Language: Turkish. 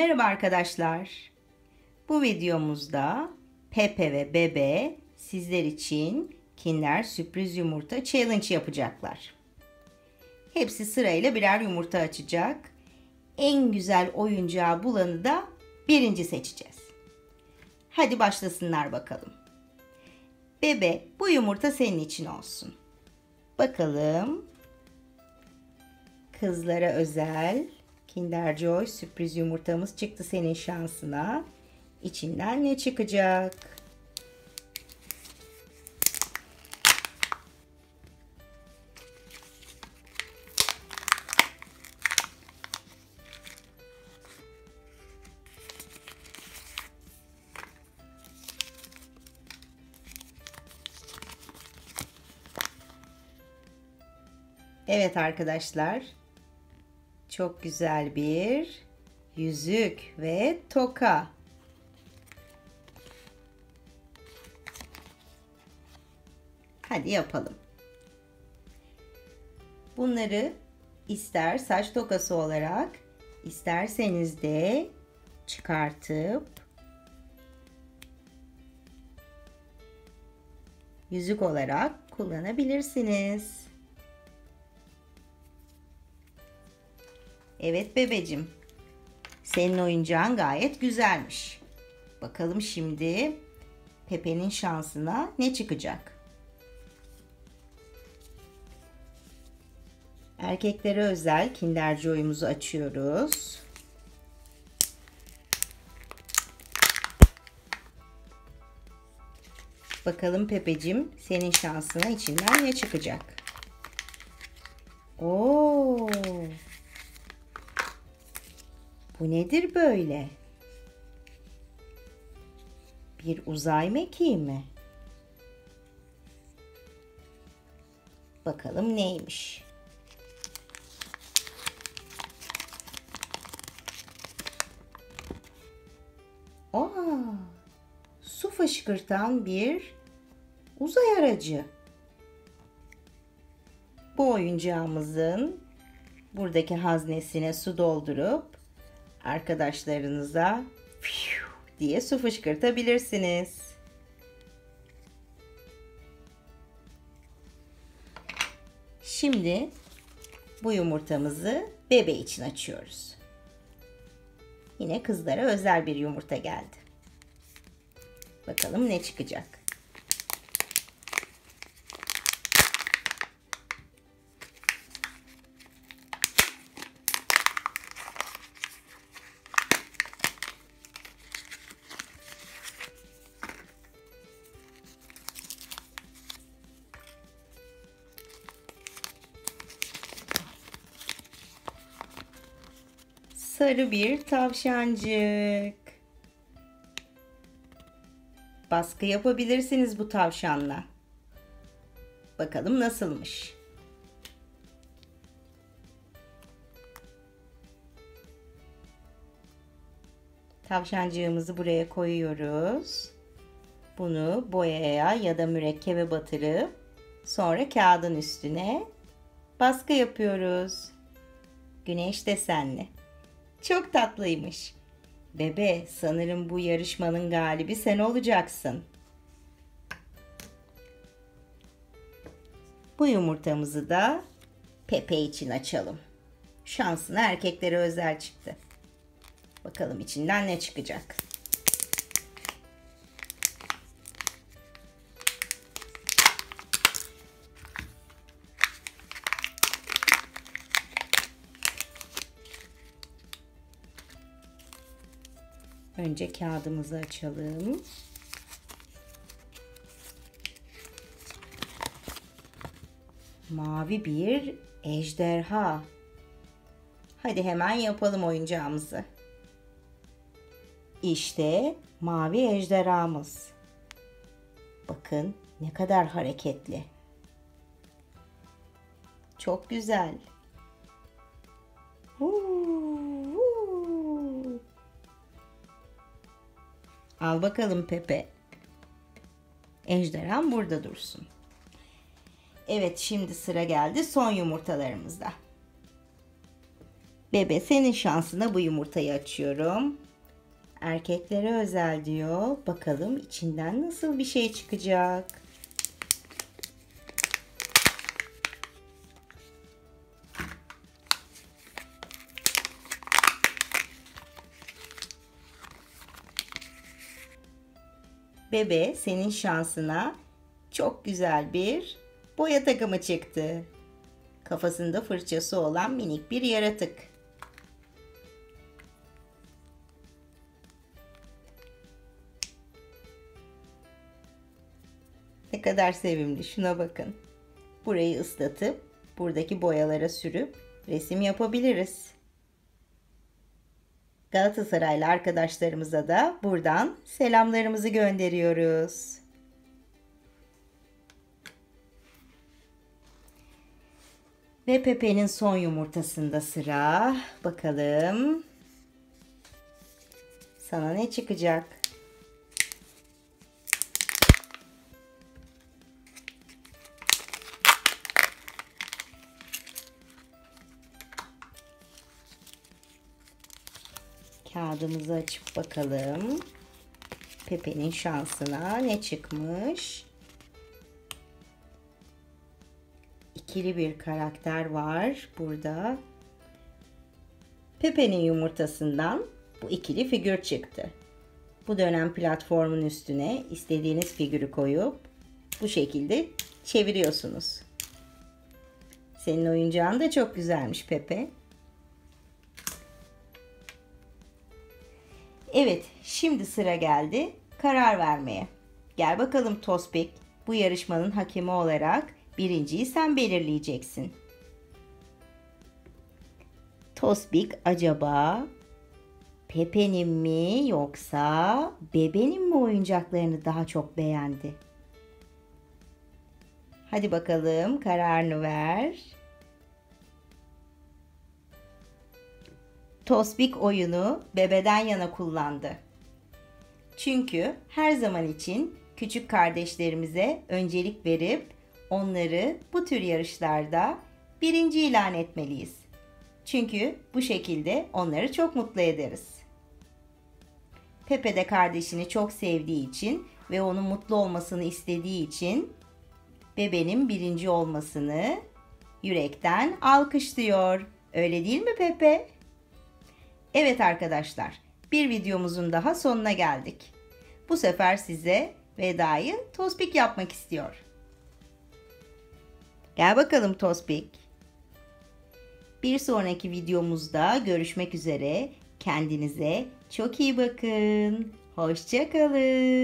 Merhaba arkadaşlar. Bu videomuzda Pepe ve Bebe sizler için Kinder sürpriz yumurta challenge yapacaklar. Hepsi sırayla birer yumurta açacak. En güzel oyuncağı bulanı da birinci seçeceğiz. Hadi başlasınlar bakalım. Bebe bu yumurta senin için olsun. Bakalım. Kızlara özel Kinder Joy sürpriz yumurtamız çıktı senin şansına. İçinden ne çıkacak? Evet arkadaşlar. Çok güzel bir yüzük ve toka. Hadi yapalım. Bunları ister saç tokası olarak isterseniz de çıkartıp yüzük olarak kullanabilirsiniz. Evet bebecim. Senin oyuncağın gayet güzelmiş. Bakalım şimdi Pepe'nin şansına ne çıkacak? Erkeklere özel Kinder Joy'umuzu açıyoruz. Bakalım Pepecim senin şansına içinden ne çıkacak? Oo! Bu nedir böyle? Bir uzay mekiği mi? Bakalım neymiş? Aa, su fışkırtan bir uzay aracı. Bu oyuncağımızın buradaki haznesine su doldurup arkadaşlarınıza diye su fışkırtabilirsiniz. Şimdi bu yumurtamızı bebe için açıyoruz. Yine kızlara özel bir yumurta geldi. Bakalım ne çıkacak. Sarı bir tavşancık. Baskı yapabilirsiniz bu tavşanla. Bakalım nasılmış. Tavşancığımızı buraya koyuyoruz. Bunu boyaya ya da mürekkebe batırıp sonra kağıdın üstüne baskı yapıyoruz. Güneş desenli. Çok tatlıymış. Bebe, sanırım bu yarışmanın galibi sen olacaksın. Bu yumurtamızı da Pepe için açalım. Şansına erkeklere özel çıktı. Bakalım içinden ne çıkacak. Önce kağıdımızı açalım. Mavi bir ejderha. Hadi hemen yapalım oyuncağımızı. İşte mavi ejderhamız. Bakın ne kadar hareketli. Çok güzel. Al bakalım Pepe. Ejderhan burada dursun. Evet şimdi sıra geldi son yumurtalarımızda. Bebe senin şansına bu yumurtayı açıyorum. Erkeklere özel diyor. Bakalım içinden nasıl bir şey çıkacak. Bebe senin şansına çok güzel bir boya takımı çıktı. Kafasında fırçası olan minik bir yaratık. Ne kadar sevimli. Şuna bakın. Burayı ıslatıp buradaki boyalara sürüp resim yapabiliriz. Galatasaraylı arkadaşlarımıza da buradan selamlarımızı gönderiyoruz. Ve Pepe'nin son yumurtasında sıra. Bakalım. Sana ne çıkacak? Kağıdımızı açıp bakalım. Pepe'nin şansına ne çıkmış? İkili bir karakter var burada. Pepe'nin yumurtasından bu ikili figür çıktı. Bu dönem platformun üstüne istediğiniz figürü koyup bu şekilde çeviriyorsunuz. Senin oyuncağın da çok güzelmiş Pepe. Evet, şimdi sıra geldi karar vermeye. Gel bakalım Tospik, bu yarışmanın hakemi olarak birinciyi sen belirleyeceksin. Tospik acaba Pepe'nin mi yoksa Bebe'nin mi oyuncaklarını daha çok beğendi? Hadi bakalım kararını ver. Tosbik oyunu bebeden yana kullandı. Çünkü her zaman için küçük kardeşlerimize öncelik verip onları bu tür yarışlarda birinci ilan etmeliyiz. Çünkü bu şekilde onları çok mutlu ederiz. Pepe de kardeşini çok sevdiği için ve onun mutlu olmasını istediği için bebenin birinci olmasını yürekten alkışlıyor. Öyle değil mi Pepe? Evet arkadaşlar, bir videomuzun daha sonuna geldik. Bu sefer size vedayı Tospik yapmak istiyor. Gel bakalım Tospik. Bir sonraki videomuzda görüşmek üzere. Kendinize çok iyi bakın. Hoşçakalın.